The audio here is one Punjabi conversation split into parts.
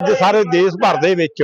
ਅੱਜ ਸਾਰੇ ਦੇਸ਼ ਭਰ ਦੇ ਵਿੱਚ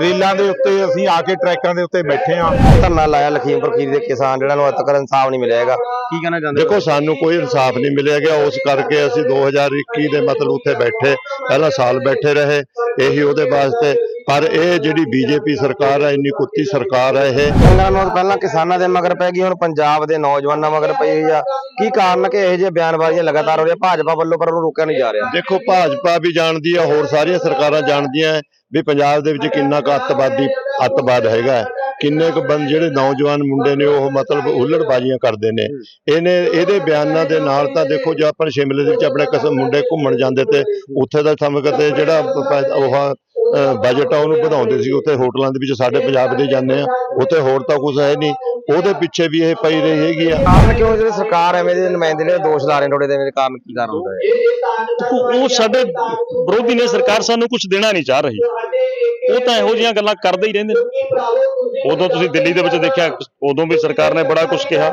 ਰੇਲਾਂ ਦੇ ਉੱਤੇ ਅਸੀਂ ਆ ਕੇ ਟਰੈਕਾਂ ਦੇ ਉੱਤੇ ਬੈਠੇ ਹਾਂ। ਧਰਨਾ ਲਾਇਆ ਲਖੀਮਪੁਰ ਖੀਰੀ ਦੇ ਕਿਸਾਨ ਜਿਹੜਾ ਨੂੰ ਅੱਜ ਤੱਕ ਇਨਸਾਫ ਨਹੀਂ ਮਿਲਿਆ ਹੈਗਾ ਕੀ ਕਹਿਣਾ ਚਾਹੁੰਦੇ ਦੇਖੋ ਸਾਨੂੰ ਕੋਈ ਇਨਸਾਫ ਨਹੀਂ ਮਿਲਿਆ ਗਿਆ। ਉਸ ਕਰਕੇ ਅਸੀਂ 2021 ਦੇ ਮਤਲਬ ਉੱਥੇ ਬੈਠੇ। ਪਹਿਲਾ ਸਾਲ ਬੈਠੇ ਰਹੇ। ਇਹੀ ਉਹਦੇ ਵਾਸਤੇ ਪਰ ਇਹ ਜਿਹੜੀ ਬੀਜੇਪੀ ਸਰਕਾਰ ਹੈ ਇੰਨੀ ਕੁੱਤੀ ਸਰਕਾਰ ਹੈ ਇਹ। ਕੰਗਣਾ ਨੂੰ ਪਹਿਲਾਂ ਕਿਸਾਨਾਂ ਦੇ ਮਗਰ ਪੈ ਗਈ ਹੁਣ ਪੰਜਾਬ ਦੇ ਨੌਜਵਾਨਾਂ ਮਗਰ ਪਈ ਆ। ਕੀ ਕਾਰਨ ਕਿ ਇਹੋ ਜਿਹੇ ਬਿਆਨਬਾਜ਼ੀਆਂ ਲਗਾਤਾਰ ਹੋ ਰਹੀਆਂ? ਭਾਜਪਾ ਵੱਲੋਂ ਪਰ ਉਹਨੂੰ ਰੋਕਿਆ ਨਹੀਂ ਜਾ ਰਿਹਾ। ਦੇਖੋ ਭਾਜਪਾ ਵੀ ਜਾਣਦੀ ਹੈ ਹੋਰ ਸਾਰੀਆਂ ਸਰਕਾਰਾਂ ਜਾਣਦੀਆਂ ਵੀ ਪੰਜਾਬ ਦੇ ਵਿੱਚ ਕਿੰਨਾ ਕੁ ਅੱਤਵਾਦੀ ਅੱਤਵਾਦ ਹੈਗਾ। ਕਿੰਨੇ ਕੁ ਬੰਦ ਜਿਹੜੇ ਨੌਜਵਾਨ ਮੁੰਡੇ ਨੇ ਉਹ ਮਤਲਬ ਹੁੱਲੜਬਾਜ਼ੀਆਂ ਕਰਦੇ ਨੇ। ਇਹਨੇ ਇਹਦੇ ਬਿਆਨਾਂ ਦੇ ਨਾਲ ਤਾਂ ਦੇਖੋ ਜੇ ਆਪਾਂ ਸ਼ਿਮਲੇ ਦੇ ਵਿੱਚ ਆਪਣੇ ਕਿਸੇ ਮੁੰਡੇ ਘੁੰਮਣ ਜਾਂਦੇ ਤੇ ਉੱਥੇ ਦਾ ਥੰਮ ਤੇ ਜਿਹੜਾ ਉਹ ਬਜਟ ਆ ਉਹਨੂੰ ਵਧਾਉਂਦੇ ਸੀ ਉੱਥੇ ਹੋਟਲਾਂ ਦੇ ਵਿੱਚ ਸਾਡੇ ਪੰਜਾਬ ਦੇ ਜਾਂਦੇ ਆ। ਉੱਥੇ ਹੋਰ ਤਾਂ ਕੁਝ ਹੈ ਨਹੀਂ। ਉਹਦੇ ਪਿੱਛੇ ਵੀ ਇਹ ਪਈ ਰਹੀ ਹੈਗੀ ਆ। ਕਾਰਨ ਕਿਉਂ ਜਿਹੜੇ ਸਰਕਾਰ ਐਵੇਂ ਦੇ ਨੁਮਾਇੰਦੇ ਨੇ ਦੋਸ਼ ਲਾ ਰਹੇ ਨੇ ਤੁਹਾਡੇ ਦੇ ਕਾਰਨ ਕੀ ਕਾਰਨ ਹੁੰਦਾ ਹੈ? ਉਹ ਸਾਡੇ ਵਿਰੋਧੀ ਨੇ ਸਰਕਾਰ ਸਾਨੂੰ ਕੁਝ ਦੇਣਾ ਨਹੀਂ ਚਾਹ ਰਹੀ। ਉਹ ਤਾਂ ਇਹੋ ਜਿਹੀਆਂ ਗੱਲਾਂ ਕਰਦੇ ਹੀ ਰਹਿੰਦੇ ਨੇ। ਉਦੋਂ ਤੁਸੀਂ ਦਿੱਲੀ ਦੇ ਵਿੱਚ ਦੇਖਿਆ ਉਦੋਂ ਵੀ ਸਰਕਾਰ ਨੇ ਬੜਾ ਕੁਝ ਕਿਹਾ।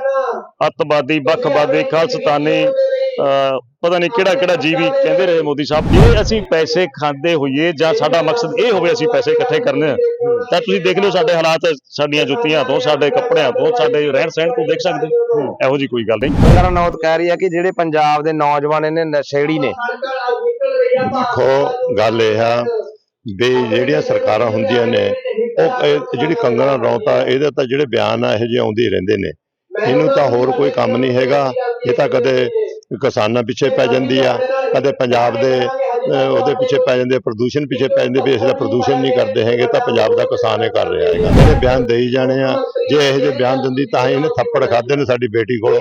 ਅੱਤਵਾਦੀ ਵੱਖਵਾਦੀ ਖਾਲਸਤਾਨੀ ਪਤਾ ਨਹੀਂ ਕਿਹੜਾ ਕਿਹੜਾ ਜੀਵੀ ਕਹਿੰਦੇ ਰਹੇ ਮੋਦੀ ਸਾਹਿਬ ਜੇ ਅਸੀਂ ਪੈਸੇ ਖਾਂਦੇ ਹੋਈਏ ਜਾਂ ਸਾਡਾ ਮਕਸਦ ਇਹ ਹੋਵੇ ਅਸੀਂ ਪੈਸੇ ਇਕੱਠੇ ਕਰਨੇ ਆ, ਤਾਂ ਤੁਸੀਂ ਦੇਖ ਲਓ ਸਾਡੇ ਹਾਲਾਤ ਸਾਡੀਆਂ ਜੁੱਤੀਆਂ ਤੋਂ ਸਾਡੇ ਕੱਪੜਿਆਂ ਤੋਂ ਸਾਡੇ ਰਹਿਣ ਸਹਿਣ ਤੋਂ ਦੇਖ ਸਕਦੇ ਹੋ। ਇਹੋ ਜੀ ਕੋਈ ਗੱਲ ਨਹੀਂ। ਕੰਗਣਾ ਨੌਤ ਕਹਿ ਰਹੀ ਹੈ ਕਿ ਜਿਹੜੇ ਪੰਜਾਬ ਦੇ ਨੌਜਵਾਨ ਨੇ ਨਸ਼ੇੜੀ ਨੇ। ਦੇਖੋ ਗੱਲ ਇਹ ਆ ਵੀ ਜਿਹੜੀਆਂ ਸਰਕਾਰਾਂ ਹੁੰਦੀਆਂ ਨੇ ਉਹ ਜਿਹੜੀ ਕੰਗਣਾ ਰੌਤ ਆ ਇਹਦੇ ਤਾਂ ਜਿਹੜੇ ਬਿਆਨ ਆ ਇਹੋ ਜਿਹੇ ਆਉਂਦੇ ਰਹਿੰਦੇ ਨੇ। ਇਹਨੂੰ ਤਾਂ ਹੋਰ ਕੋਈ ਕੰਮ ਨਹੀਂ ਹੈਗਾ ਇਹ ਤਾਂ ਕਦੇ ਕਿਸਾਨਾਂ ਪਿੱਛੇ ਪੈ ਜਾਂਦੀ ਆ, ਕਦੇ ਪੰਜਾਬ ਦੇ ਉਹਦੇ ਪਿੱਛੇ ਪੈ ਜਾਂਦੇ ਪ੍ਰਦੂਸ਼ਣ ਪਿੱਛੇ ਪੈ ਜਾਂਦੇ ਵੀ ਅਸੀਂ ਤਾਂ ਪ੍ਰਦੂਸ਼ਣ ਨਹੀਂ ਕਰਦੇ ਹੈਗੇ, ਤਾਂ ਪੰਜਾਬ ਦਾ ਕਿਸਾਨ ਇਹ ਕਰ ਰਿਹਾ ਹੈਗਾ। ਇਹਦੇ ਬਿਆਨ ਦੇਈ ਜਾਣੇ ਆ, ਜੇ ਇਹੋ ਜਿਹੇ ਬਿਆਨ ਦਿੰਦੀ ਤਾਂ ਹੀ ਇਹਨੇ ਥੱਪੜ ਖਾਦੇ ਨੇ ਸਾਡੀ ਬੇਟੀ ਕੋਲ,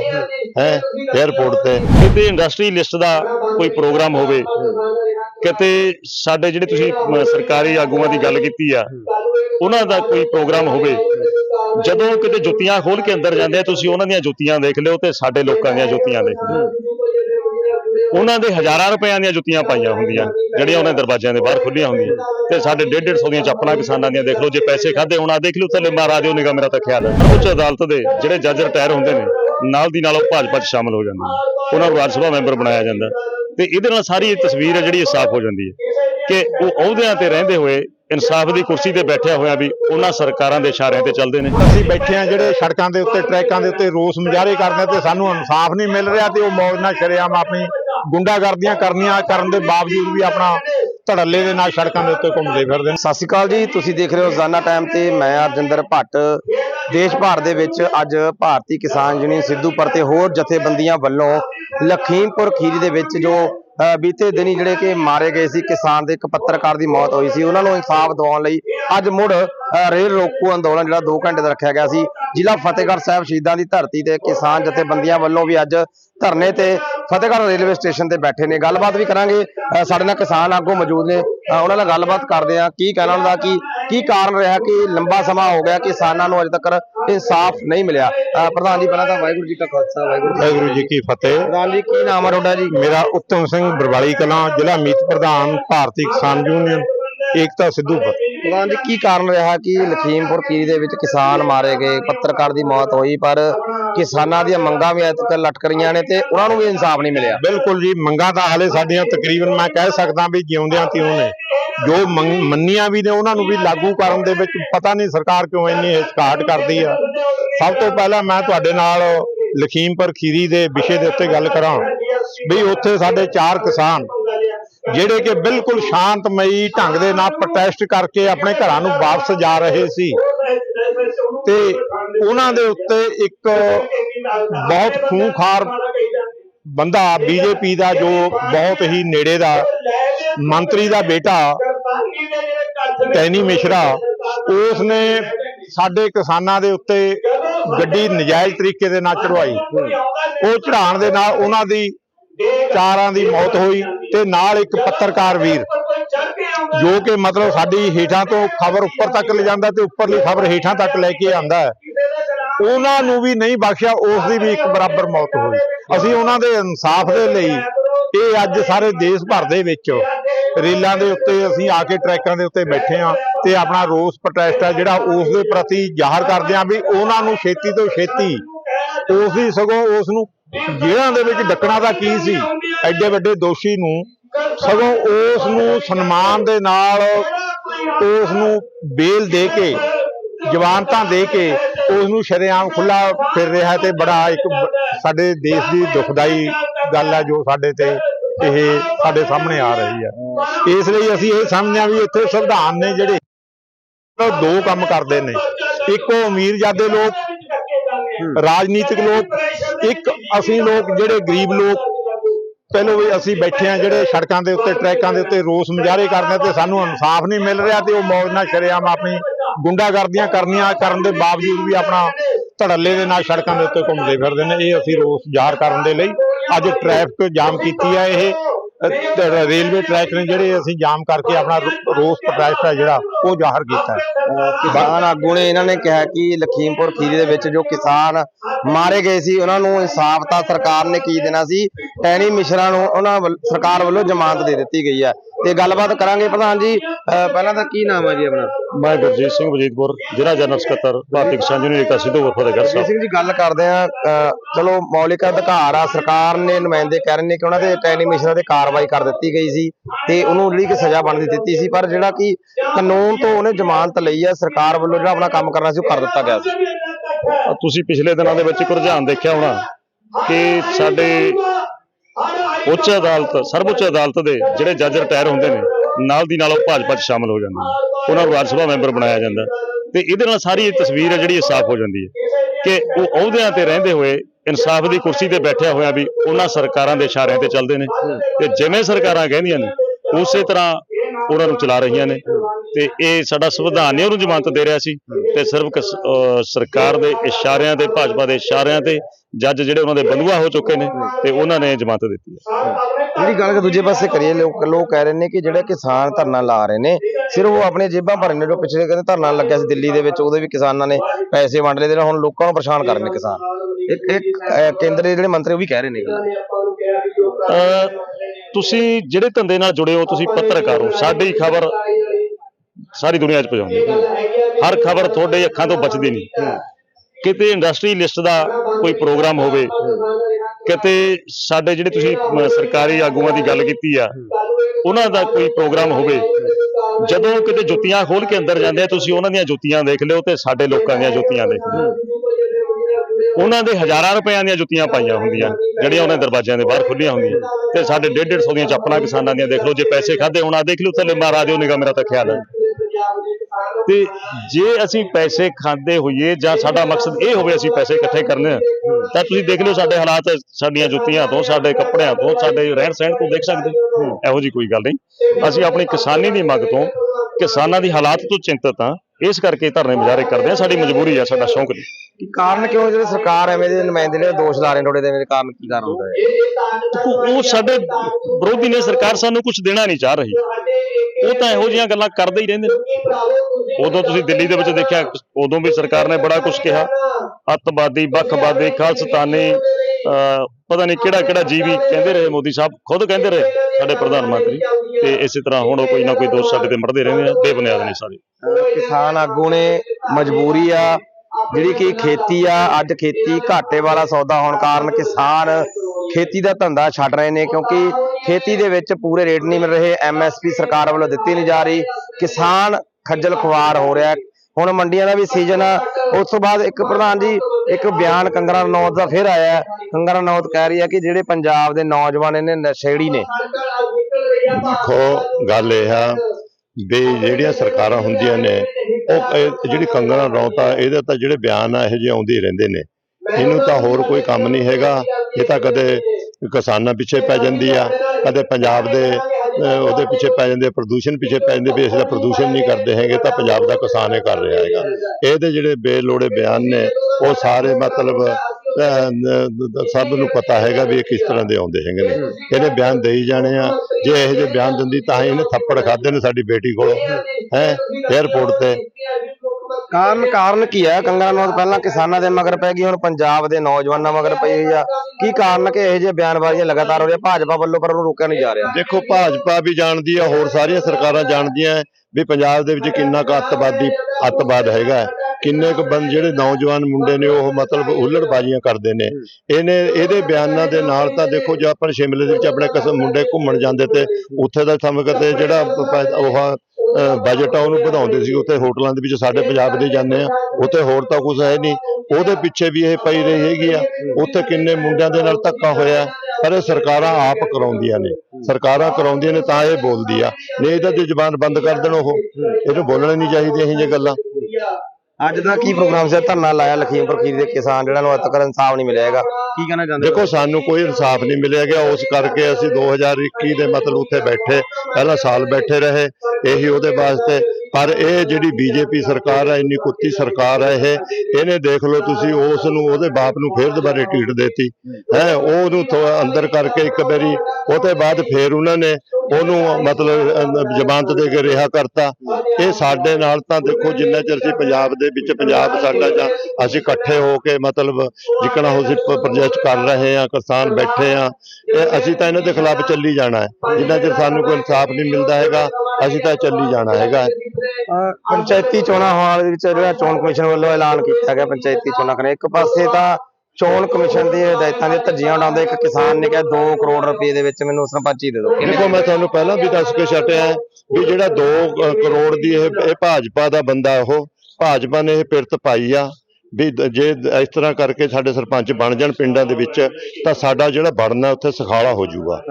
ਹੈ 에ਅਰਪੋਰਟ ਤੇ। ਕਿਤੇ ਇੰਡਸਟਰੀ ਲਿਸਟ ਦਾ ਕੋਈ ਪ੍ਰੋਗਰਾਮ ਹੋਵੇ, ਕਿਤੇ ਸਾਡੇ ਜਿਹੜੇ ਤੁਸੀਂ ਸਰਕਾਰੀ ਆਗੂਆਂ ਦੀ ਗੱਲ ਕੀਤੀ ਆ, ਉਹਨਾਂ ਦਾ ਕੋਈ ਪ੍ਰੋਗਰਾਮ ਹੋਵੇ, ਜਦੋਂ ਕਿਤੇ ਜੁੱਤੀਆਂ ਖੋਲ ਕੇ ਅੰਦਰ ਜਾਂਦੇ ਆ, ਤੁਸੀਂ ਉਹਨਾਂ ਦੀਆਂ ਜੁੱਤੀਆਂ ਦੇਖ ਲਿਓ ਤੇ ਸਾਡੇ ਲੋਕਾਂ ਦੀਆਂ ਜੁੱਤੀਆਂ ਦੇਖ ਲਿਓ। ਉਹਨਾਂ ਦੇ ਹਜ਼ਾਰਾਂ ਰੁਪਈਆਂ ਦੀਆਂ ਜੁੱਤੀਆਂ ਪਾਈਆਂ ਹੁੰਦੀਆਂ, ਜਿਹੜੀਆਂ ਉਹਨਾਂ ਦਰਵਾਜ਼ਿਆਂ ਦੇ ਬਾਹਰ ਖੁੱਲੀਆਂ ਹੁੰਦੀਆਂ। ਤੇ ਸਾਡੇ 1.5 150 ਦੀਆਂ ਚੱਪਲਾਂ ਕਿਸਾਨਾਂ ਦੀਆਂ, ਦੇਖ ਲਓ, ਜੇ ਪੈਸੇ ਖਾਦੇ ਹੁਣ ਆ ਦੇਖ ਲਓ, ਥੱਲੇ ਮਹਾਰਾਜ ਉਹ ਨਿਗਾ ਮੇਰਾ ਤਾਂ ਖਿਆਲ ਹੈ। ਉੱਚ ਅਦਾਲਤ ਦੇ ਜਿਹੜੇ ਜੱਜ ਰਿਟਾਇਰ ਹੁੰਦੇ ਨੇ, ਨਾਲ ਦੀ ਨਾਲ ਉਹ ਭਾਜਪਾ 'ਚ ਸ਼ਾਮਲ ਹੋ ਜਾਂਦੇ ਨੇ। ਉਹਨਾਂ ਨੂੰ ਰਾਜ ਸਭਾ ਮੈਂਬਰ ਬਣਾਇਆ ਜਾਂਦਾ ਤੇ ਇਹਦੇ ਨਾਲ ਸਾਰੀ ਇਹ ਤਸਵੀਰ ਹੈ, ਜਿਹੜੀ ਇਹ ਸਾਫ਼ ਹੋ ਜਾਂਦੀ ਹੈ ਕਿ ਉਹ ਅਹੁਦਿਆਂ ਤੇ ਰਹਿੰਦੇ ਹੋਏ ਇਨਸਾਫ ਦੀ ਕੁਰਸੀ ਤੇ ਬੈਠਿਆ ਹੋਇਆ ਵੀ ਉਹਨਾਂ ਸਰਕਾਰਾਂ ਦੇ ਇਸ਼ਾਰਿਆਂ ਤੇ ਚੱਲਦੇ ਨੇ। ਅਸੀਂ ਬੈਠੇ ਹਾਂ ਜਿਹੜੇ ਸੜਕਾਂ ਦੇ ਉੱਤੇ, ਟਰੈਕਾਂ ਦੇ ਉੱਤੇ ਰੋਸ ਮੁਜ਼ਾਹਰੇ ਕਰਦੇ ਤੇ ਸਾਨੂੰ ਇਨਸਾਫ ਨਹੀਂ ਮਿਲ ਰਿਹਾ ਤੇ ਉਹ ਮੌਜ ਨਾਲ ਸ਼ਰੇਆਮ ਆਪਣੀ ਗੁੰਡਾਗਰਦੀਆਂ ਕਰਨੀਆਂ ਕਰਨ ਦੇ ਬਾਵਜੂਦ ਵੀ ਆਪਣਾ ਧੜੱਲੇ ਦੇ ਨਾਲ ਸੜਕਾਂ ਦੇ ਉੱਤੇ ਘੁੰਮਦੇ ਫਿਰਦੇ ਨੇ। ਸਤਿ ਸ਼੍ਰੀ ਅਕਾਲ ਜੀ ਤੁਸੀਂ ਦੇਖ ਰਹੇ ਹੋ ਰੋਜ਼ਾਨਾ ਟਾਈਮ ਤੇ ਮੈਂ ਅਰਜਿੰਦਰ ਭੱਟ। ਦੇਸ਼ ਭਰ ਦੇ ਵਿੱਚ ਅੱਜ ਭਾਰਤੀ ਕਿਸਾਨ ਯੂਨੀਅਨ ਸਿੱਧੂਪੁਰ ਤੇ ਹੋਰ ਜਥੇਬੰਦੀਆਂ ਵੱਲੋਂ ਲਖੀਮਪੁਰ ਖੀਰੀ ਦੇ ਵਿੱਚ ਜੋ ਅ, ਬੀਤੇ ਦਿਨੀ ਜਿਹੜੇ ਕਿ ਮਾਰੇ ਗਏ ਸੀ ਕਿਸਾਨ ਦੇ ਇੱਕ ਪੱਤਰਕਾਰ ਦੀ ਮੌਤ ਹੋਈ ਸੀ ਉਹਨਾਂ ਨੂੰ ਇਨਸਾਫ ਦਿਵਾਉਣ ਲਈ ਅੱਜ ਮੁੜ ਰੇਲ ਰੋਕੂ ਅੰਦੋਲਨ ਜਿਹੜਾ 2 ਘੰਟੇ ਦਾ ਰੱਖਿਆ ਗਿਆ ਸੀ। ਜ਼ਿਲ੍ਹਾ ਫਤਿਹਗੜ੍ਹ ਸਾਹਿਬ ਸ਼ਹੀਦਾਂ ਦੀ ਧਰਤੀ ਤੇ ਕਿਸਾਨ ਜਥੇਬੰਦੀਆਂ ਵੱਲੋਂ ਵੀ ਅੱਜ ਧਰਨੇ ਤੇ ਫਤਿਹਗੜ੍ਹ ਰੇਲਵੇ ਸਟੇਸ਼ਨ ਤੇ ਬੈਠੇ ਨੇ। ਗੱਲਬਾਤ ਵੀ ਕਰਾਂਗੇ। ਸਾਡੇ ਨਾਲ ਕਿਸਾਨ ਆਗੂ ਮੌਜੂਦ ਨੇ। ਉਹਨਾਂ ਨਾਲ ਗੱਲਬਾਤ ਕਰਦੇ ਆ ਕੀ ਕਹਿਣਾ ਉਹਨਾਂ ਦਾ? ਕੀ ਕੀ ਕਾਰਨ ਰਿਹਾ ਕਿ ਲੰਬਾ ਸਮਾਂ ਹੋ ਗਿਆ ਕਿਸਾਨਾਂ ਨੂੰ ਅਜੇ ਤੱਕ ਇਨਸਾਫ ਨਹੀਂ ਮਿਲਿਆ? ਪ੍ਰਧਾਨ ਜੀ ਪਹਿਲਾਂ ਤਾਂ ਵਾਹਿਗੁਰੂ ਜੀ ਕਾ ਖਾਲਸਾ ਵਾਹਿਗੁਰੂ ਜੀ ਕੀ ਫਤਿਹ। ਪ੍ਰਧਾਨ ਜੀ ਕੀ ਨਾਮ ਹੈ ਤੁਹਾਡਾ ਜੀ? ਮੇਰਾ ਉੱਤਮ ਸਿੰਘ ਬਰਵਾਲੀ ਕਲਾਂ ਜ਼ਿਲ੍ਹਾ ਮੀਤ ਪ੍ਰਧਾਨ ਭਾਰਤੀ ਕਿਸਾਨ ਯੂਨੀਅਨ। ਏਕਤਾ ਸਿੱਧੂਪੁਰ ਪ੍ਰਧਾਨ ਜੀ ਕੀ ਕਾਰਨ ਰਿਹਾ ਕਿ ਲਖੀਮਪੁਰ ਖੀਰੀ ਦੇ ਵਿੱਚ ਕਿਸਾਨ ਮਾਰੇ ਗਏ ਪੱਤਰਕਾਰ ਦੀ ਮੌਤ ਹੋਈ ਪਰ ਕਿਸਾਨਾਂ ਦੀਆਂ ਮੰਗਾਂ ਵੀ ਅਜੇ ਤੱਕ ਲਟਕ ਰਹੀਆਂ ਨੇ ਤੇ ਉਹਨਾਂ ਨੂੰ ਵੀ ਇਨਸਾਫ ਨਹੀਂ ਮਿਲਿਆ। ਬਿਲਕੁਲ ਜੀ ਮੰਗਾਂ ਤਾਂ ਹਾਲੇ ਸਾਡੀਆਂ ਤਕਰੀਬਨ ਮੈਂ ਕਹਿ ਸਕਦਾ ਵੀ ਜਿਉਂਦਿਆਂ ਤਿਉਂ ਨੇ। ਜੋ ਮੰਨੀਆਂ ਵੀ ਨੇ ਉਹਨਾਂ ਨੂੰ ਵੀ ਲਾਗੂ ਕਰਨ ਦੇ ਵਿੱਚ ਪਤਾ ਨਹੀਂ ਸਰਕਾਰ ਕਿਉਂ ਇੰਨੀ ਹਿਚਕਾਹਟ ਕਰਦੀ ਆ। ਸਭ ਤੋਂ ਪਹਿਲਾਂ ਮੈਂ ਤੁਹਾਡੇ ਨਾਲ ਲਖੀਮਪੁਰ ਖੀਰੀ ਦੇ ਵਿਸ਼ੇ ਦੇ ਉੱਤੇ ਗੱਲ ਕਰਾਂ ਵੀ ਉੱਥੇ ਸਾਡੇ ਚਾਰ ਕਿਸਾਨ ਜਿਹੜੇ ਕਿ ਬਿਲਕੁਲ ਸ਼ਾਂਤਮਈ ਢੰਗ ਦੇ ਨਾਲ ਪ੍ਰੋਟੈਸਟ ਕਰਕੇ ਆਪਣੇ ਘਰਾਂ ਨੂੰ ਵਾਪਸ ਜਾ ਰਹੇ ਸੀ। ਤੇ ਉਹਨਾਂ ਦੇ ਉੱਤੇ ਇੱਕ ਬਹੁਤ ਖੂੰਖਾਰ ਬੰਦਾ ਬੀਜੇਪੀ ਦਾ ਜੋ ਬਹੁਤ ਹੀ ਨੇੜੇ ਦਾ ਮੰਤਰੀ ਦਾ ਬੇਟਾ ਟੈਨੀ ਮਿਸ਼ਰਾ ਉਸ ਨੇ ਸਾਡੇ ਕਿਸਾਨਾਂ ਦੇ ਉੱਤੇ ਗੱਡੀ ਨਜਾਇਜ਼ ਤਰੀਕੇ ਦੇ ਨਾਲ ਚੜਵਾਈ ਉਹ ਚੜਾਉਣ ਦੇ ਨਾਲ ਉਹਨਾਂ ਦੀ ਚਾਰਾਂ ਦੀ ਮੌਤ ਹੋਈ ਤੇ ਨਾਲ ਇੱਕ ਪੱਤਰਕਾਰ ਵੀਰ, ਜੋ ਕਿ ਮਤਲਬ ਸਾਡੀ ਹੇਠਾਂ ਤੋਂ ਖਬਰ ਉੱਪਰ ਤੱਕ ਲੈ ਤੇ ਉੱਪਰਲੀ ਖਬਰ ਹੇਠਾਂ ਤੱਕ ਲੈ ਕੇ ਆਂਦਾ ਉਹਨਾਂ ਨੂੰ ਵੀ ਨਹੀਂ ਬਖਸ਼ਿਆ, ਉਸ ਦੀ ਵੀ ਇੱਕ ਬਰਾਬਰ ਮੌਤ ਹੋਈ। ਅਸੀਂ ਉਹਨਾਂ ਦੇ ਇਨਸਾਫ ਦੇ ਲਈ ਇਹ ਅੱਜ ਸਾਰੇ ਦੇਸ਼ ਭਰ ਦੇ ਵਿੱਚ ਰੇਲਾਂ ਦੇ ਉੱਤੇ ਅਸੀਂ ਆ ਕੇ ਟਰੈਕਾਂ ਦੇ ਉੱਤੇ ਬੈਠੇ ਹਾਂ ਤੇ ਆਪਣਾ ਰੋਸ ਪ੍ਰੋਟੈਸਟ ਹੈ ਜਿਹੜਾ ਉਸ ਦੇ ਪ੍ਰਤੀ ਜ਼ਾਹਰ ਕਰਦੇ ਹਾਂ ਵੀ ਉਹਨਾਂ ਨੂੰ ਛੇਤੀ ਤੋਂ ਛੇਤੀ ਉਸ ਦੀ ਸਗੋਂ ਉਸ ਨੂੰ ਜੇਲ੍ਹਾਂ ਦੇ ਵਿੱਚ ਡੱਕਣਾ ਦਾ ਕੀ ਸੀ? ਐਡੇ ਵੱਡੇ ਦੋਸ਼ੀ ਨੂੰ ਸਗੋਂ ਉਸ ਨੂੰ ਸਨਮਾਨ ਦੇ ਨਾਲ ਉਸ ਨੂੰ ਬੇਲ ਦੇ ਕੇ ਜਵਾਨਤਾਂ ਦੇ ਕੇ ਉਸ ਨੂੰ ਸ਼ਰੇਆਮ ਖੁੱਲਾ ਫਿਰ ਰਿਹਾ ਤੇ ਬੜਾ ਇੱਕ ਸਾਡੇ ਦੇਸ਼ ਦੀ ਦੁਖਦਾਈ ਗੱਲ ਹੈ ਜੋ ਸਾਡੇ ਤੇ ਇਹ ਸਾਡੇ ਸਾਹਮਣੇ ਆ ਰਹੀ ਹੈ। ਇਸ ਲਈ ਅਸੀਂ ਇਹ ਸਮਝਦੇ ਹਾਂ ਵੀ ਇੱਥੇ ਸੰਵਿਧਾਨ ਨੇ ਜਿਹੜੇ ਦੋ ਕੰਮ ਕਰਦੇ ਨੇ। ਇੱਕ ਉਹ ਅਮੀਰਜ਼ਾਦੇ ਲੋਕ ਰਾਜਨੀਤਿਕ ਲੋਕ ਇੱਕ ਅਸੀਂ ਲੋਕ ਜਿਹੜੇ ਗਰੀਬ ਲੋਕ, ਪਹਿਲਾਂ ਵੀ ਅਸੀਂ ਬੈਠੇ ਆ ਜਿਹੜੇ ਸੜਕਾਂ ਦੇ ਉੱਤੇ, ਟਰੈਕਾਂ ਦੇ ਉੱਤੇ ਰੋਸ ਮੁਜ਼ਾਹਰੇ ਕਰਦੇ ਤੇ ਸਾਨੂੰ ਇਨਸਾਫ ਨਹੀਂ ਮਿਲ ਰਿਹਾ ਤੇ ਉਹ ਮੌਜ ਨਾਲ ਸ਼ਰੇਆਮ ਆਪਣੀ ਗੁੰਡਾਗਰਦੀਆਂ ਕਰਨੀਆਂ ਕਰਨ ਦੇ ਬਾਵਜੂਦ ਵੀ ਆਪਣਾ ਧੜੱਲੇ ਦੇ ਨਾਲ ਸੜਕਾਂ ਦੇ ਉੱਤੇ ਘੁੰਮਦੇ ਫਿਰਦੇ ਨੇ। ਇਹ ਅਸੀਂ ਰੋਸ ਜ਼ਾਹਰ ਕਰਨ ਦੇ ਲਈ ਅੱਜ ਟ੍ਰੈਫਿਕ ਜਾਮ ਕੀਤੀ ਹੈ ਇਹ। ਅ, ਰੇਲਵੇ ਟਰੈਕ ਨੇ ਜਿਹੜੇ ਅਸੀਂ ਜਾਮ ਕਰਕੇ ਆਪਣਾ ਰੋ- ਰੋਸ ਪ੍ਰੋਟੈਸਟ ਹੈ ਜਿਹੜਾ ਉਹ ਜ਼ਾਹਰ ਕੀਤਾ ਹੈ। ਕਿਸਾਨ ਆਗੂ ਨੇ ਇਹਨਾਂ ਨੇ ਕਿਹਾ ਕਿ ਲਖੀਮਪੁਰ ਖੀਰੀ ਦੇ ਵਿੱਚ ਜੋ ਕਿਸਾਨ ਮਾਰੇ ਗਏ ਸੀ ਉਹਨਾਂ ਨੂੰ ਇਨਸਾਫ ਤਾਂ ਸਰਕਾਰ ਨੇ ਕੀ ਦੇਣਾ ਸੀ? ਟੈਣੀ ਮਿਸ਼ਰਾ ਨੂੰ ਉਹਨਾਂ ਵੱਲ- ਸਰਕਾਰ ਵੱਲੋਂ ਜ਼ਮਾਨਤ ਦੇ ਦਿੱਤੀ ਗਈ ਹੈ। ਤੇ ਗੱਲਬਾਤ ਕਰਾਂਗੇ ਪ੍ਰਧਾਨ ਜੀ। ਅਹ ਪਹਿਲਾਂ ਤਾਂ ਕੀ ਨਾਮ ਹੈ ਜੀ ਆਪਣਾ? ਮੈਂ ਗੁਰਜੀਤ ਸਿੰਘ ਵਜੀਦਪੁਰ ਜ਼ਿਲ੍ਹਾ ਜਨਰਲ ਸਕੱਤਰ ਭਾਰਤੀ ਕਿਸਾਨ ਯੂਨੀਅਨ ਏਕਤਾ ਸਿੱਧੂ ਫਤਿਹਗੜ੍ਹ ਜੀ ਸਾਹਿਬ। ਸਿੰਘ ਜੀ ਗੱਲ ਕਰਦੇ ਆ ਚਲੋ ਮੌਲਿਕ ਅਧਿਕਾਰ ਆ ਸਰਕਾਰ ਨੇ ਨੁਮਾਇੰਦੇ ਕਹਿ ਰਹੇ ਨੇ ਕਿ ਉਹਨਾਂ ਦੇ ਟੈਨੀ ਮਿਸ਼ਰਾ ਤੇ ਕਾਰਵਾਈ ਕਰ ਦਿੱਤੀ ਗਈ ਸੀ ਤੇ ਉਹਨੂੰ ਜਿਹੜੀ ਕਿ ਸਜ਼ਾ ਬਣਦੀ ਦਿੱਤੀ ਸੀ ਪਰ ਜਿਹੜਾ ਕਿ ਕਾਨੂੰਨ ਤੋਂ ਉਹਨੇ ਜ਼ਮਾਨਤ ਲਈ ਹੈ ਸਰਕਾਰ ਵੱਲੋਂ ਜਿਹੜਾ ਆਪਣਾ ਕੰਮ ਕਰਨਾ ਸੀ ਉਹ ਕਰ ਦਿੱਤਾ ਗਿਆ ਸੀ। ਤੁਸੀਂ ਪਿਛਲੇ ਦਿਨਾਂ ਦੇ ਵਿੱਚ ਇੱਕ ਰੁਝਾਨ ਦੇਖਿਆ ਹੋਣਾ ਕਿ ਸਾਡੇ ਉੱਚ ਅਦਾਲਤ, ਸਰਵਉੱਚ ਅਦਾਲਤ ਦੇ ਜਿਹੜੇ ਜੱਜ ਰਿਟਾਇਰ ਹੁੰਦੇ ਨੇ, ਨਾਲ ਦੀ ਨਾਲ ਉਹ ਭਾਜਪਾ 'ਚ ਸ਼ਾਮਲ ਹੋ ਜਾਂਦੇ ਨੇ। ਉਹਨਾਂ ਨੂੰ ਰਾਜ ਸਭਾ ਮੈਂਬਰ ਬਣਾਇਆ ਜਾਂਦਾ। ਤੇ ਇਹਦੇ ਨਾਲ ਸਾਰੀ ਇਹ ਤਸਵੀਰ ਹੈ ਜਿਹੜੀ ਇਹ ਸਾਫ਼ ਹੋ ਜਾਂਦੀ ਹੈ ਕਿ ਉਹ ਅਹੁਦਿਆਂ ਤੇ ਰਹਿੰਦੇ ਹੋਏ ਇਨਸਾਫ ਦੀ ਕੁਰਸੀ ਤੇ ਬੈਠਿਆ ਹੋਇਆ ਵੀ ਉਹਨਾਂ ਸਰਕਾਰਾਂ ਦੇ ਇਸ਼ਾਰਿਆਂ ਤੇ ਚੱਲਦੇ ਨੇ। ਤੇ ਜਿਵੇਂ ਸਰਕਾਰਾਂ ਕਹਿੰਦੀਆਂ ਨੇ, ਉਸੇ ਤਰ੍ਹਾਂ ਉਹਨਾਂ ਨੂੰ ਚਲਾ ਰਹੀਆਂ ਨੇ। ਤੇ ਇਹ ਸਾਡਾ ਸੰਵਿਧਾਨ ਨੇ ਉਹਨੂੰ ਜ਼ਮਾਨਤ ਦੇ ਰਿਹਾ ਸੀ। ਤੇ ਸਿਰਫ ਸਰਕਾਰ ਦੇ ਇਸ਼ਾਰਿਆਂ ਤੇ, ਭਾਜਪਾ ਦੇ ਇਸ਼ਾਰਿਆਂ ਤੇ ਜੱਜ ਜਿਹੜੇ ਉਹਨਾਂ ਦੇ ਬੰਦੂਆ ਹੋ ਚੁੱਕੇ ਨੇ ਤੇ ਉਹਨਾਂ ਨੇ ਜ਼ਮਾਨਤ ਦਿੱਤੀ ਹੈ। ਜਿਹੜੀ ਗੱਲ ਕਿ ਦੂਜੇ ਪਾਸੇ ਕਰੀਏ ਲੋਕ ਲੋਕ ਕਹਿ ਰਹੇ ਨੇ ਕਿ ਜਿਹੜੇ ਕਿਸਾਨ ਧਰਨਾ ਲਾ ਰਹੇ ਨੇ ਸਿਰਫ ਉਹ ਆਪਣੇ ਜੇਬਾਂ ਭਰਨ ਨੇ ਜੋ ਪਿਛਲੇ ਕਹਿੰਦੇ ਧਰਨਾ ਲੱਗਿਆ ਸੀ ਦਿੱਲੀ ਦੇ ਵਿੱਚ ਉਹਦੇ ਵੀ ਕਿਸਾਨਾਂ ਨੇ ਪੈਸੇ ਵੰਡ ਲਏ ਤੇ ਹੁਣ ਲੋਕਾਂ ਨੂੰ ਪਰੇਸ਼ਾਨ ਕਰ ਰਹੇ ਨੇ ਕਿਸਾਨ। ਇੱਕ ਇੱਕ ਕੇਂਦਰ ਦੇ ਜਿਹੜੇ ਮੰਤਰੀ ਉਹ ਵੀ ਕਹਿ ਰਹੇ ਨੇ ਤੁਸੀਂ ਜਿਹੜੇ ਧੰਦੇ ਨਾਲ ਜੁੜੇ ਹੋ ਤੁਸੀਂ ਪੱਤਰਕਾਰ ਹੋ ਸਾਡੀ ਖਬਰ ਸਾਰੀ ਦੁਨੀਆ 'ਚ ਪਹੁੰਚਾਉਂਦੇ ਹੋ। ਹਰ ਖਬਰ ਤੁਹਾਡੇ ਅੱਖਾਂ ਤੋਂ ਬਚਦੀ ਨਹੀਂ। ਕਿਤੇ ਇੰਡਸਟਰੀ ਲਿਸਟ ਦਾ ਕੋਈ ਪ੍ਰੋਗਰਾਮ ਹੋਵੇ, ਕਿਤੇ ਸਾਡੇ ਜਿਹੜੇ ਤੁਸੀਂ ਸਰਕਾਰੀ ਆਗੂਆਂ ਦੀ ਗੱਲ ਕੀਤੀ ਆ, ਉਹਨਾਂ ਦਾ ਕੋਈ ਪ੍ਰੋਗਰਾਮ ਹੋਵੇ, ਜਦੋਂ ਕਿਤੇ ਜੁੱਤੀਆਂ ਖੋਲ ਕੇ ਅੰਦਰ ਜਾਂਦੇ ਆ, ਤੁਸੀਂ ਉਹਨਾਂ ਦੀਆਂ ਜੁੱਤੀਆਂ ਦੇਖ ਲਿਓ ਤੇ ਸਾਡੇ ਲੋਕਾਂ ਦੀਆਂ ਜੁੱਤੀਆਂ ਦੇਖ ਲਿਓ। ਉਹਨਾਂ ਦੇ ਹਜ਼ਾਰਾਂ ਰੁਪਈਆਂ ਦੀਆਂ ਜੁੱਤੀਆਂ ਪਾਈਆਂ ਹੁੰਦੀਆਂ, ਜਿਹੜੀਆਂ ਉਹਨਾਂ ਦਰਵਾਜ਼ਿਆਂ ਦੇ ਬਾਹਰ ਖੁੱਲੀਆਂ ਹੁੰਦੀਆਂ। ਤੇ ਸਾਡੇ 1.5 150 ਦੀਆਂ ਚੱਪਲਾਂ ਕਿਸਾਨਾਂ ਦੀਆਂ ਦੇਖ ਲਓ, ਜੇ ਪੈਸੇ ਖਾਦੇ ਹੋਣਾ ਦੇਖ ਲਓ, ਥੱਲੇ ਮਾਰਾ ਦਿਓ ਨਿਗਾ ਮੇਰਾ ਤਾਂ ਖਿਆਲ ਹੈ ਤੇ ਜੇ ਅਸੀਂ ਪੈਸੇ ਖਾਂਦੇ ਹੋਈਏ ਜਾਂ ਸਾਡਾ ਮਕਸਦ ਇਹ ਹੋਵੇ ਅਸੀਂ ਪੈਸੇ ਇਕੱਠੇ ਕਰਨੇ ਆ, ਤਾਂ ਤੁਸੀਂ ਦੇਖ ਲਓ ਸਾਡੇ ਹਾਲਾਤ ਸਾਡੀਆਂ ਜੁੱਤੀਆਂ ਤੋਂ ਸਾਡੇ ਕੱਪੜਿਆਂ ਤੋਂ ਸਾਡੇ ਰਹਿਣ ਸਹਿਣ ਤੋਂ ਦੇਖ ਸਕਦੇ ਹੋ। ਇਹੋ ਜੀ ਕੋਈ ਗੱਲ ਨਹੀਂ। ਅਸੀਂ ਆਪਣੀ ਕਿਸਾਨੀ ਦੀ ਮੰਗ ਤੋਂ ਕਿਸਾਨਾਂ ਦੀ ਹਾਲਾਤ ਤੋਂ ਚਿੰਤਤ ਹਾਂ। ਇਸ ਕਰਕੇ ਧਰਨੇ ਮੁਜ਼ਾਹਰੇ ਕਰਦੇ ਹਾਂ ਸਾਡੀ ਮਜਬੂਰੀ ਹੈ ਸਾਡਾ ਸ਼ੌਂਕ ਨਹੀਂ। ਕਿ ਕਾਰਨ ਕਿਉਂ ਜਿਹੜੇ ਸਰਕਾਰ ਐਵੇਂ ਦੇ ਨੁਮਾਇੰਦੇ ਨੇ ਦੋਸ਼ ਲਾ ਰਹੇ ਤੁਹਾਡੇ ਦੇ ਦੇ ਕਾਰਨ ਕੀ ਕਾਰਨ ਹੁੰਦਾ ਹੈ? ਉਹ ਸਾਡੇ ਵਿਰੋਧੀ ਨੇ ਸਰਕਾਰ ਸਾਨੂੰ ਕੁਝ ਦੇਣਾ ਨਹੀਂ ਚਾਹ ਰਹੀ। ਉਹ ਤਾਂ ਇਹੋ ਜਿਹੀਆਂ ਗੱਲਾਂ ਕਰਦੇ ਹੀ ਰਹਿੰਦੇ ਨੇ। ਉਦੋਂ ਤੁਸੀਂ ਦਿੱਲੀ ਦੇ ਵਿੱਚ ਦੇਖਿਆ ਉਦੋਂ ਵੀ ਸਰਕਾਰ ਨੇ ਬੜਾ ਕੁਝ ਕਿਹਾ। ਅੱਤਵਾਦੀ ਵੱਖਵਾਦੀ ਖਾਲਸਤਾਨੀ ਪਤਾ ਨਹੀਂ ਕਿਹੜਾ ਕਿਹੜਾ ਜੀਵੀ ਕਹਿੰਦੇ ਰਹੇ ਮੋਦੀ ਸਾਹਿਬ ਖੁਦ ਕਹਿੰਦੇ ਰਹੇ। ਸਾਡੇ ਪ੍ਰਧਾਨ ਮੰਤਰੀ, ਤੇ ਇਸੇ ਤਰ੍ਹਾਂ ਹੁਣ ਉਹ ਕੋਈ ਨਾ ਕੋਈ ਦੋਸ਼ ਸਾਡੇ ਤੇ ਮੜਦੇ ਰਹਿੰਦੇ ਆ, ਬੇਬੁਨਿਆਦ ਨੇ ਸਾਰੇ। ਕਿਸਾਨ ਆਗੂ ਨੇ ਮਜਬੂਰੀ ਆ, ਜਿਹੜੀ ਕਿ ਖੇਤੀ ਆ, ਅੱਜ ਖੇਤੀ ਘਾਟੇ ਵਾਲਾ ਸੌਦਾ ਹੋਣ ਕਾਰਨ ਕਿਸਾਨ ਖੇਤੀ ਦਾ ਧੰਦਾ ਛੱਡ ਰਹੇ ਨੇ, ਕਿਉਂਕਿ ਖੇਤੀ ਦੇ ਵਿੱਚ ਪੂਰੇ ਰੇਟ ਨਹੀਂ ਮਿਲ ਰਹੇ ਐਮਐਸਪੀ ਸਰਕਾਰ ਵੱਲੋਂ ਦਿੱਤੀ ਨਹੀਂ ਜਾ ਰਹੀ, ਕਿਸਾਨ ਖੱਜਲ ਖੁਆਰ ਹੋ ਰਿਹਾ। ਹੁਣ ਮੰਡੀਆਂ ਦਾ ਵੀ ਸੀਜ਼ਨ ਆ, ਉਸ ਤੋਂ ਬਾਅਦ ਇੱਕ ਪ੍ਰਧਾਨ ਜੀ ਇੱਕ ਬਿਆਨ ਕੰਗਰਾ ਰਣੌਤ ਦਾ ਫਿਰ ਆਇਆ ਹੈ। ਕੰਗਰਾ ਰਣੌਤ ਕਹਿ ਰਹੀ ਹੈ ਕਿ ਜਿਹੜੇ ਪੰਜਾਬ ਦੇ ਨੌਜਵਾਨ ਇਹਨੇ ਨਸ਼ੇੜੀ ਨੇ। ਦੇਖੋ, ਗੱਲ ਇਹ ਆ ਵੀ ਜਿਹੜੀਆਂ ਸਰਕਾਰਾਂ ਹੁੰਦੀਆਂ ਨੇ, ਉਹ ਜਿਹੜੀ ਕੰਗਣਾ ਰੌਤ ਆ, ਇਹਦੇ ਤਾਂ ਜਿਹੜੇ ਬਿਆਨ ਆ, ਇਹੋ ਜਿਹੇ ਆਉਂਦੇ ਹੀ ਰਹਿੰਦੇ ਨੇ। ਇਹਨੂੰ ਤਾਂ ਹੋਰ ਕੋਈ ਕੰਮ ਨਹੀਂ ਹੈਗਾ। ਇਹ ਤਾਂ ਕਦੇ ਕਿਸਾਨਾਂ ਪਿੱਛੇ ਪੈ ਜਾਂਦੀ ਆ, ਕਦੇ ਪੰਜਾਬ ਦੇ ਉਹਦੇ ਪਿੱਛੇ ਪੈ ਜਾਂਦੇ ਪ੍ਰਦੂਸ਼ਣ ਪਿੱਛੇ ਪੈ ਜਾਂਦੇ ਵੀ ਅਸੀਂ ਤਾਂ ਪ੍ਰਦੂਸ਼ਣ ਨਹੀਂ ਕਰਦੇ ਹੈਗੇ, ਤਾਂ ਪੰਜਾਬ ਦਾ ਕਿਸਾਨ ਇਹ ਕਰ ਰਿਹਾ ਹੈਗਾ। ਇਹਦੇ ਜਿਹੜੇ ਬੇਲੋੜੇ ਬਿਆਨ ਨੇ, ਉਹ ਸਾਰੇ ਮਤਲਬ ਸਭ ਨੂੰ ਪਤਾ ਹੈਗਾ ਵੀ ਇਹ ਕਿਸ ਤਰ੍ਹਾਂ ਦੇ ਆਉਂਦੇ ਹੈਗੇ ਨੇ। ਇਹਦੇ ਬਿਆਨ ਦੇਈ ਜਾਣੇ ਆ, ਜੇ ਇਹੋ ਜਿਹੇ ਬਿਆਨ ਦਿੰਦੀ ਤਾਂ ਹੀ ਇਹਨੇ ਥੱਪੜ ਖਾਦੇ ਨੇ ਸਾਡੀ ਬੇਟੀ ਕੋਲੋਂ, ਹੈ 에어ਪੋਰਟ ਤੇ। ਕਾਰਨ ਕਾਰਨ ਕੀ ਹੈ? ਕੰਗਨਾ ਰਣੌਤ ਪਹਿਲਾਂ ਕਿਸਾਨਾਂ ਦੇ ਮਗਰ ਪੈ ਗਈ, ਹੁਣ ਪੰਜਾਬ ਦੇ ਨੌਜਵਾਨਾਂ ਮਗਰ ਪਈ ਹੋਈ ਆ। ਕੀ ਕਾਰਨ ਕਿ ਇਹੋ ਜਿਹੇ ਬਿਆਨਬਾਜ਼ੀਆਂ ਲਗਾਤਾਰ ਹੋ ਰਹੀਆਂ? ਭਾਜਪਾ ਵੱਲੋਂ ਪਰ ਉਹਨੂੰ ਰੋਕਿਆ ਨਹੀਂ ਜਾ ਰਿਹਾ। ਦੇਖੋ, ਭਾਜਪਾ ਵੀ ਜਾਣਦੀ ਆ, ਹੋਰ ਸਾਰੀਆਂ ਸਰਕਾਰਾਂ ਜਾਣਦੀਆਂ ਵੀ ਪੰਜਾਬ ਦੇ ਵਿੱਚ ਕਿੰਨਾ ਕੁ ਅੱਤਵਾਦੀ, ਅੱਤਵਾਦ ਹੈਗਾ ਕਿੰਨੇ ਕੁ ਬੰਦ ਜਿਹੜੇ ਨੌਜਵਾਨ ਮੁੰਡੇ ਨੇ, ਉਹ ਮਤਲਬ ਹੁੱਲੜਬਾਜ਼ੀਆਂ ਕਰਦੇ ਨੇ। ਇਹਨੇ, ਇਹਦੇ ਬਿਆਨਾਂ ਦੇ ਨਾਲ ਤਾਂ ਦੇਖੋ, ਜੇ ਆਪਾਂ ਸ਼ਿਮਲੇ ਦੇ ਵਿੱਚ ਆਪਣੇ ਕਿਸਮ ਮੁੰਡੇ ਘੁੰਮਣ ਜਾਂਦੇ ਤੇ ਉੱਥੇ ਦਾ ਸਮੇਂ ਜਿਹੜਾ ਉਹ ਬਜਟ ਆ ਉਹਨੂੰ ਵਧਾਉਂਦੇ ਸੀ ਉੱਥੇ ਹੋਟਲਾਂ ਦੇ ਵਿੱਚ ਸਾਡੇ ਪੰਜਾਬ ਦੇ ਜਾਂਦੇ ਆ ਉੱਥੇ ਹੋਰ ਤਾਂ ਕੁਝ ਹੈ ਨਹੀਂ। ਉਹਦੇ ਪਿੱਛੇ ਵੀ ਇਹ ਪਈ ਰਹੀ ਹੈਗੀ ਆ ਉੱਥੇ ਕਿੰਨੇ ਮੁੰਡਿਆਂ ਦੇ ਨਾਲ ਧੱਕਾ ਹੋਇਆ ਪਰ ਇਹ ਸਰਕਾਰਾਂ ਆਪ ਕਰਾਉਂਦੀਆਂ ਨੇ ਸਰਕਾਰਾਂ ਕਰਾਉਂਦੀਆਂ ਨੇ ਤਾਂ ਇਹ ਬੋਲਦੀ ਆ। ਨਹੀਂ ਇਹਦਾ ਤੇ ਜ਼ਬਾਨ ਬੰਦ ਕਰ ਦੇਣ ਉਹ ਇਹਨੂੰ ਬੋਲਣਾ ਨਹੀਂ ਚਾਹੀਦੀ ਇਹੋ ਜਿਹੀਆਂ ਗੱਲਾਂ। ਅੱਜ ਦਾ ਕੀ ਪ੍ਰੋਗਰਾਮ ਸੀ? ਧਰਨਾ ਲਾਇਆ ਲਖੀਮਪੁਰ ਖੀਰੀ ਦੇ ਕਿਸਾਨ ਜਿਹੜਾ ਨੂੰ ਅੱਜ ਤੱਕ ਇਨਸਾਫ ਨਹੀਂ ਮਿਲਿਆ ਹੈਗਾ ਕੀ ਕਹਿਣਾ ਚਾਹੁੰਦੇ ਹੋ? ਦੇਖੋ ਸਾਨੂੰ ਕੋਈ ਇਨਸਾਫ ਨਹੀਂ ਮਿਲਿਆ ਗਿਆ। ਉਸ ਕਰਕੇ ਅਸੀਂ 2021 ਦੇ ਮਤਲਬ ਉੱਥੇ ਬੈਠੇ। ਪਹਿਲਾ ਸਾਲ ਬੈਠੇ ਰਹੇ। ਇਹੀ ਉਹਦੇ ਵਾਸਤੇ ਪਰ ਇਹ ਜਿਹੜੀ ਬੀਜੇਪੀ ਸਰਕਾਰ ਹੈ, ਇੰਨੀ ਕੁੱਤੀ ਸਰਕਾਰ ਹੈ ਇਹ, ਇਹਨੇ ਦੇਖ ਲਓ ਤੁਸੀਂ, ਉਸ ਨੂੰ, ਉਹਦੇ ਬਾਪ ਨੂੰ ਫੇਰ ਦੁਬਾਰੇ ਢੀਟ ਦੇਤੀ। ਹੈ, ਉਹਨੂੰ ਅੰਦਰ ਕਰਕੇ ਇੱਕ ਵਾਰੀ, ਉਹਦੇ ਬਾਅਦ ਫੇਰ ਉਹਨਾਂ ਨੇ ਉਹਨੂੰ ਮਤਲਬ ਜ਼ਮਾਨਤ ਦੇ ਕੇ ਰਿਹਾ ਕਰਤਾ। ਇਹ ਸਾਡੇ ਨਾਲ ਤਾਂ ਦੇਖੋ, ਜਿੰਨਾ ਚਿਰ ਅਸੀਂ ਪੰਜਾਬ ਦੇ ਵਿੱਚ, ਪੰਜਾਬ ਸਾਡਾ ਜਾਂ ਅਸੀਂ ਇਕੱਠੇ ਹੋ ਕੇ ਮਤਲਬ, ਜਿੱਕਣਾ ਅਸੀਂ ਪ੍ਰੋਜੈਕਟ ਕਰ ਰਹੇ ਆ ਕਿਸਾਨ ਬੈਠੇ ਆ ਇਹ ਅਸੀਂ ਤਾਂ ਇਹਨਾਂ ਦੇ ਖਿਲਾਫ ਚੱਲੀ ਜਾਣਾ ਹੈ। ਜਿੰਨਾ ਚਿਰ ਸਾਨੂੰ ਕੋਈ ਇਨਸਾਫ ਨਹੀਂ ਮਿਲਦਾ ਹੈਗਾ ਅਸੀਂ ਤਾਂ ਚੱਲੀ ਜਾਣਾ ਹੈਗਾ। ਅਹ ਪੰਚਾਇਤੀ ਚੋਣਾਂ ਹਾਲ ਦੇ ਵਿੱਚ ਜਿਹੜਾ ਚੋਣ ਕਮਿਸ਼ਨ ਵੱਲੋਂ ਐਲਾਨ ਕੀਤਾ ਗਿਆ ਪੰਚਾਇਤੀ ਚੋਣਾਂ ਕਰਨ। ਇੱਕ ਪਾਸੇ ਤਾਂ ਚੋਣ ਕਮਿਸ਼ਨ ਦੀ ਹਦਾਇਤਾਂ ਦੇ ਧੱਜੀਆਂ ਉਡਾਉਂਦੇ। ਇੱਕ ਕਿਸਾਨ ਨੇ ਕਿਹਾ 2 ਕਰੋੜ ਰੁਪਏ ਦੇ ਵਿੱਚ ਮੈਨੂੰ ਸਰਪੰਚੀ ਦੇ ਦਿਓ। ਦੇਖੋ ਮੈਂ ਤੁਹਾਨੂੰ ਪਹਿਲਾਂ ਵੀ ਦੱਸ ਕੇ ਛੱਡਿਆ ਹੈ ਵੀ ਜਿਹੜਾ 2 ਕਰੋੜ ਦੀ ਇਹ ਇਹ ਭਾਜਪਾ ਦਾ ਬੰਦਾ ਉਹ ਭਾਜਪਾ ਨੇ ਇਹ ਪਿਰਤ ਪਾਈ ਆ। ਵੀ ਜੇ ਇਸ ਤਰ੍ਹਾਂ ਕਰਕੇ ਸਾਡੇ ਸਰਪੰਚ ਬਣ ਜਾਣ ਪਿੰਡਾਂ ਦੇ ਵਿੱਚ ਤਾਂ ਸਾਡਾ ਜਿਹੜਾ ਬਣਨਾ ਉੱਥੇ ਸਖਾਲਾ ਹੋ ਜਾਊਗਾ।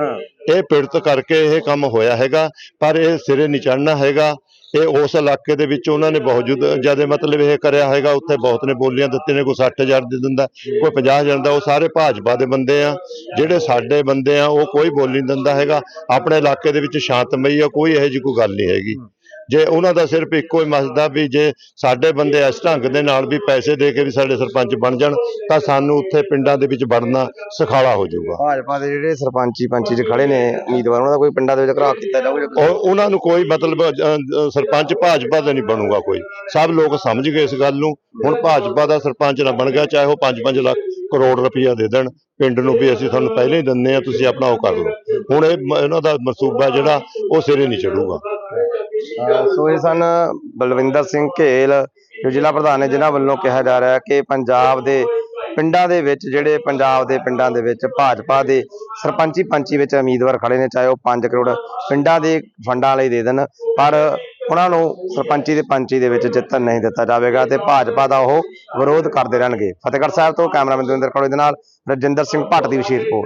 ਇਹ ਪਿਰਤ ਕਰਕੇ ਇਹ ਕੰਮ ਹੋਇਆ ਹੈਗਾ ਪਰ ਇਹ ਸਿਰੇ ਨਹੀਂ ਚੜਨਾ ਹੈਗਾ। ਇਹ ਉਸ ਇਲਾਕੇ ਦੇ ਵਿੱਚ ਉਹਨਾਂ ਨੇ ਬਹੁਤ ਜ਼ਿਆਦਾ ਮਤਲਬ ਇਹ ਕਰਿਆ ਹੈਗਾ ਉੱਥੇ ਬਹੁਤ ਨੇ ਬੋਲੀਆਂ ਦਿੱਤੇ ਨੇ ਕੋਈ 60000 ਦੇ ਦਿੰਦਾ ਕੋਈ 50000 ਦਾ ਉਹ ਸਾਰੇ ਭਾਜਪਾ ਦੇ ਬੰਦੇ ਆ। ਜਿਹੜੇ ਸਾਡੇ ਬੰਦੇ ਆ ਉਹ ਕੋਈ ਬੋਲੀ ਨਹੀਂ ਦਿੰਦਾ ਹੈਗਾ। ਆਪਣੇ ਇਲਾਕੇ ਦੇ ਵਿੱਚ ਸ਼ਾਂਤਮਈ ਆ ਕੋਈ ਇਹੋ ਜਿਹੀ ਕੋਈ ਗੱਲ ਨਹੀਂ ਹੈਗੀ। ਜੇ ਉਹਨਾਂ ਦਾ ਸਿਰਫ ਇੱਕੋ ਹੀ ਮਸਦਾ ਵੀ ਜੇ ਸਾਡੇ ਬੰਦੇ ਇਸ ਢੰਗ ਦੇ ਨਾਲ ਵੀ ਪੈਸੇ ਦੇ ਕੇ ਵੀ ਸਾਡੇ ਸਰਪੰਚ ਬਣ ਜਾਣ ਤਾਂ ਸਾਨੂੰ ਉੱਥੇ ਪਿੰਡਾਂ ਦੇ ਵਿੱਚ ਵੜਨਾ ਸਖਾਲਾ ਹੋ ਜਾਊਗਾ। ਭਾਜਪਾ ਦੇ ਜਿਹੜੇ ਸਰਪੰਚੀ ਪੰਚੀ ਚ ਖੜੇ ਨੇ ਉਮੀਦਵਾਰ ਉਹਨਾਂ ਦਾ ਕੋਈ ਪਿੰਡਾਂ ਦੇ ਵਿੱਚ ਘਰਾ ਕੀਤਾ ਜਾਊਗਾ ਉਹ ਉਹਨਾਂ ਨੂੰ ਕੋਈ ਮਤਲਬ ਸਰਪੰਚ ਭਾਜਪਾ ਦਾ ਨਹੀਂ ਬਣੂਗਾ ਕੋਈ। ਸਭ ਲੋਕ ਸਮਝ ਗਏ ਇਸ ਗੱਲ ਨੂੰ। ਹੁਣ ਭਾਜਪਾ ਦਾ ਸਰਪੰਚ ਨਾ ਬਣ ਗਿਆ ਚਾਹੇ ਉਹ 5-5 ਲੱਖ ਕਰੋੜ ਰੁਪਈਆ ਦੇ ਦੇਣ। ਪਿੰਡ ਨੂੰ ਵੀ ਅਸੀਂ ਤੁਹਾਨੂੰ ਪਹਿਲਾਂ ਹੀ ਦਿੰਨੇ ਆ ਤੁਸੀਂ ਆਪਣਾ ਉਹ ਕਰ ਲਓ। ਹੁਣ ਇਹ ਇਹਨਾਂ ਦਾ ਮਸੂਬਾ ਜਿਹੜਾ ਉਹ ਸਿਰੇ ਨਹੀਂ ਚੜੂਗਾ। ਸੋ ਇਹ ਸਨ ਬਲਵਿੰਦਰ ਸਿੰਘ ਘੇਲ, ਜੋ ਜ਼ਿਲ੍ਹਾ ਪ੍ਰਧਾਨ ਨੇ, ਜਿਨ੍ਹਾਂ ਵੱਲੋਂ ਕਿਹਾ ਜਾ ਰਿਹਾ ਕਿ ਪੰਜਾਬ ਦੇ ਪਿੰਡਾਂ ਦੇ ਵਿੱਚ, ਜਿਹੜੇ ਪੰਜਾਬ ਦੇ ਪਿੰਡਾਂ ਦੇ ਵਿੱਚ ਭਾਜਪਾ ਦੇ ਸਰਪੰਚੀ ਪੰਚੀ ਵਿੱਚ ਉਮੀਦਵਾਰ ਖੜੇ ਨੇ, ਚਾਹੇ ਉਹ 5 ਕਰੋੜ ਪਿੰਡਾਂ ਦੇ ਫੰਡਾਂ ਲਈ ਦੇ ਦੇਣ, ਪਰ ਉਹਨਾਂ ਨੂੰ ਸਰਪੰਚੀ ਤੇ ਪੰਚੀ ਦੇ ਵਿੱਚ ਜਿੱਤਣ ਨਹੀਂ ਦਿੱਤਾ ਜਾਵੇਗਾ ਤੇ ਭਾਜਪਾ ਦਾ ਉਹ ਵਿਰੋਧ ਕਰਦੇ ਰਹਿਣਗੇ। ਫਤਿਹਗੜ੍ਹ ਸਾਹਿਬ ਤੋਂ ਕੈਮਰਾਮੈਨ ਦਵਿੰਦਰ ਖੜੋਈ ਦੇ ਨਾਲ ਰਜਿੰਦਰ ਸਿੰਘ ਭੱਟ ਦੀ ਵਿਸ਼ੇਸ਼ ਰਿਪੋਰਟ।